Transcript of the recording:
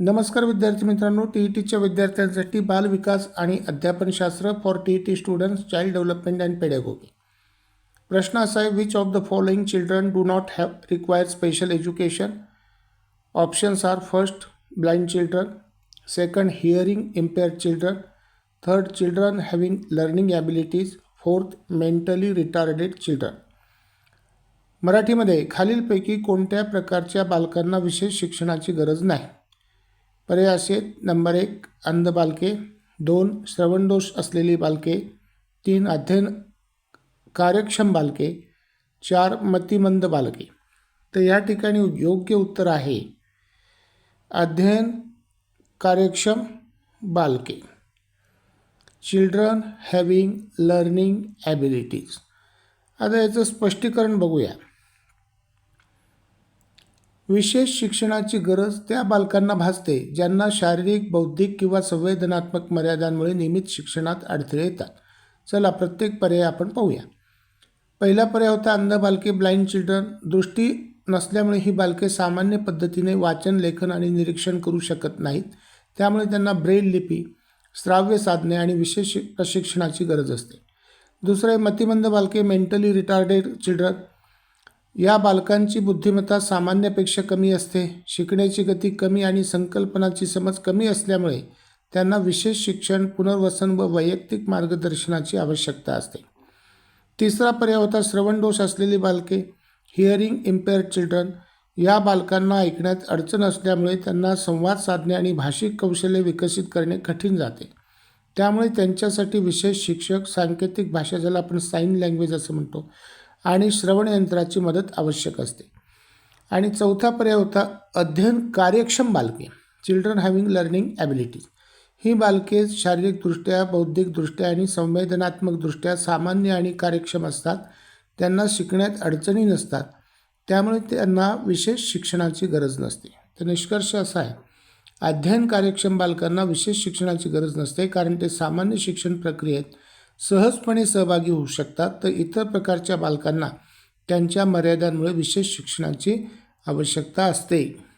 नमस्कार विद्यार्थी मित्रांनो टी ई टीच्या विद्यार्थ्यांसाठी बालविकास आणि अध्यापनशास्त्र for T E T students child development and pedagogy प्रश्न असा आहे which of the following children do not have require special education options are first blind children second hearing impaired children third children having learning abilities fourth mentally retarded children मराठीमध्ये खालीलपैकी कोणत्या प्रकारच्या बालकांना विशेष शिक्षणाची गरज नाही? पर्याय नंबर एक अंध बालके दोन श्रवणदोष असलेली बालके तीन अध्ययन कार्यक्षम बालके चार मतिमंद बालके तर या ठिकाणी योग्य उत्तर आहे अध्ययन कार्यक्षम बालके चिल्ड्रन हॅविंग लर्निंग ॲबिलिटीज आता याचं स्पष्टीकरण बघूया. विशेष शिक्षणाची गरज त्या बालकांना भासते ज्यांना शारीरिक बौद्धिक किंवा संवेदनात्मक मर्यादांमुळे नियमित शिक्षणात अडथळे येतात. चला प्रत्येक पर्याय आपण पाहूया. पहिला पर्याय होता अंध बालके ब्लाइंड चिल्ड्रन. दृष्टी नसल्यामुळे ही बालके सामान्य पद्धतीने वाचन लेखन आणि निरीक्षण करू शकत नाहीत. त्यामुळे त्यांना ब्रेल लिपी श्राव्य साधने आणि विशेष प्रशिक्षणाची गरज असते. दुसरं आहे मतिमंद बालके मेंटली रिटार्डेड चिल्ड्रन. या बालकांची बुद्धिमत्ता सामान्यापेक्षा कमी असते. शिकण्याची गती कमी आणि संकल्पनाची समज कमी असल्यामुळे त्यांना विशेष शिक्षण पुनर्वसन व वैयक्तिक मार्गदर्शनाची आवश्यकता असते. तिसरा पर्याय होता श्रवणदोष असलेली बालके हिअरिंग इम्पेअर्ड चिल्ड्रन या बालकांना ऐकण्यात अडचण असल्यामुळे त्यांना संवाद साधणे आणि भाषिक कौशल्य विकसित करणे कठीण जाते. त्यामुळे त्यांच्यासाठी विशेष शिक्षक सांकेतिक भाषा ज्याला आपण साईन लँग्वेज असं म्हणतो आणि श्रवणयंत्राची मदत आवश्यक असते. आणि चौथा पर्याय होता अध्ययन कार्यक्षम बालके चिल्ड्रन हॅव्हिंग लर्निंग ॲबिलिटीज ही बालके शारीरिकदृष्ट्या बौद्धिकदृष्ट्या आणि संवेदनात्मकदृष्ट्या सामान्य आणि कार्यक्षम असतात. त्यांना शिकण्यात अडचणी नसतात. त्यामुळे त्यांना विशेष शिक्षणाची गरज नसते. तर निष्कर्ष असा आहे अध्ययन कार्यक्षम बालकांना विशेष शिक्षणाची गरज नसते कारण ते सामान्य शिक्षण प्रक्रियेत सहजपणे सहभागी होऊ शकतात. तर इतर प्रकारच्या बालकांना त्यांच्या मर्यादांमुळे विशेष शिक्षणाची आवश्यकता असते.